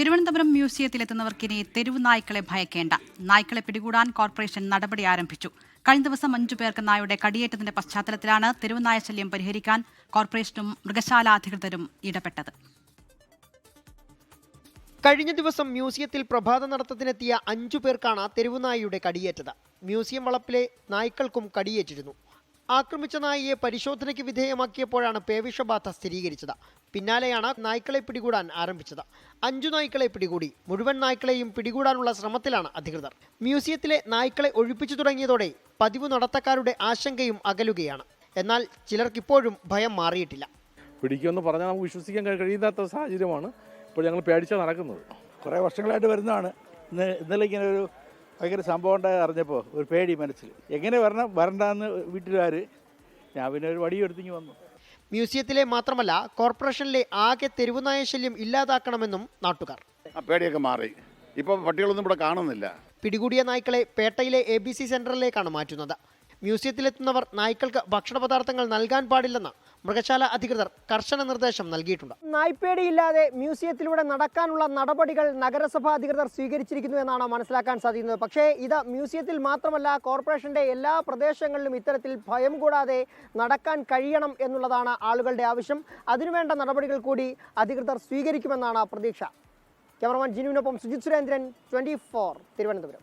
തിരുവനന്തപുരം മ്യൂസിയത്തിലെത്തുന്നവർക്കിനി തെരുവ് നായ്ക്കളെ ഭയക്കേണ്ട. നായ്ക്കളെ പിടികൂടാൻ കോർപ്പറേഷൻ നടപടി ആരംഭിച്ചു. കഴിഞ്ഞ ദിവസം അഞ്ചു പേർക്ക് നായയുടെ കടിയേറ്റത്തിന്റെ പശ്ചാത്തലത്തിലാണ് തെരുവ് നായ ശല്യം പരിഹരിക്കാൻ കോർപ്പറേഷനും മൃഗശാല അധികൃതരും ഇടപെട്ടത്. കഴിഞ്ഞ ദിവസം മ്യൂസിയത്തിൽ പ്രഭാത നടത്തത്തിനെത്തിയ അഞ്ചു പേർക്കാണ് തെരുവുനായയുടെ കടിയേറ്റത്. മ്യൂസിയം വളപ്പിലെ നായ്ക്കൾക്കും കടിയേറ്റിരുന്നു. ആക്രമിച്ച നായിയെ പരിശോധനയ്ക്ക് വിധേയമാക്കിയപ്പോഴാണ് പേവിഷബാധ സ്ഥിരീകരിച്ചത്. പിന്നാലെയാണ് നായ്ക്കളെ പിടികൂടാൻ ആരംഭിച്ചത്. അഞ്ചു നായ്ക്കളെ പിടികൂടി. മുഴുവൻ നായ്ക്കളെയും പിടികൂടാനുള്ള ശ്രമത്തിലാണ് അധികൃതർ. മ്യൂസിയത്തിലെ നായ്ക്കളെ ഒഴിപ്പിച്ചു തുടങ്ങിയതോടെ പതിവ് നടത്തക്കാരുടെ ആശങ്കയും അകലുകയാണ്. എന്നാൽ ചിലർക്കിപ്പോഴും ഭയം മാറിയിട്ടില്ല. പിടിക്കുമെന്ന് പറഞ്ഞാൽ നമുക്ക് വിശ്വസിക്കാൻ കഴി- കഴിയാത്ത സാഹചര്യമാണ്. ഇപ്പോൾ ഞങ്ങൾ പേടിച്ചാൽ നടക്കുന്നത്. കുറേ വർഷങ്ങളായിട്ട് വരുന്നതാണ്. ഇന്ന് ഇന്നലെ ഇങ്ങനെ ഒരു ഭയങ്കര സംഭവം ഉണ്ടായി അറിഞ്ഞപ്പോൾ ഒരു പേടി മനസ്സിൽ. എങ്ങനെ വരണം വരണ്ടെന്ന് വീട്ടുകാർ ഞാൻ പിന്നെ ഒരു വടിയെടുത്തിങ്ങി വന്നു. മ്യൂസിയത്തിലെ മാത്രമല്ല കോർപ്പറേഷനിലെ ആകെ തെരുവുനായ ശല്യം ഇല്ലാതാക്കണമെന്നും നാട്ടുകാർ. ആ പേടിയൊക്കെ മാറി. ഇപ്പോൾ പട്ടികളൊന്നും ഇവിടെ കാണുന്നില്ല. പിടികൂടിയ നായ്ക്കളെ പേട്ടയിലെ എ ബി സി സെന്ററിലേക്കാണ് മാറ്റുന്നത്. മ്യൂസിയത്തിലെത്തുന്നവർ നായ്ക്കൾക്ക് ഭക്ഷണ പദാർത്ഥങ്ങൾ നൽകാൻ പാടില്ലെന്ന് മൃഗശാല അധികൃതർ കർശന നിർദ്ദേശം നൽകിയിട്ടുണ്ട്. നായ്പേടിയില്ലാതെ മ്യൂസിയത്തിലൂടെ നടക്കാനുള്ള നടപടികൾ നഗരസഭാ അധികൃതർ സ്വീകരിച്ചിരിക്കുന്നു എന്നാണ് മനസ്സിലാക്കാൻ സാധിക്കുന്നത്. പക്ഷേ ഇത് മ്യൂസിയത്തിൽ മാത്രമല്ല കോർപ്പറേഷന്റെ എല്ലാ പ്രദേശങ്ങളിലും ഇത്തരത്തിൽ ഭയം കൂടാതെ നടക്കാൻ കഴിയണം എന്നുള്ളതാണ് ആളുകളുടെ ആവശ്യം. അതിനുവേണ്ട നടപടികൾ കൂടി അധികൃതർ സ്വീകരിക്കുമെന്നാണ് പ്രതീക്ഷ. ക്യാമറമാൻ ജിനുവിനൊപ്പം സുജിത് സുരേന്ദ്രൻ ട്വന്റി ഫോർ തിരുവനന്തപുരം.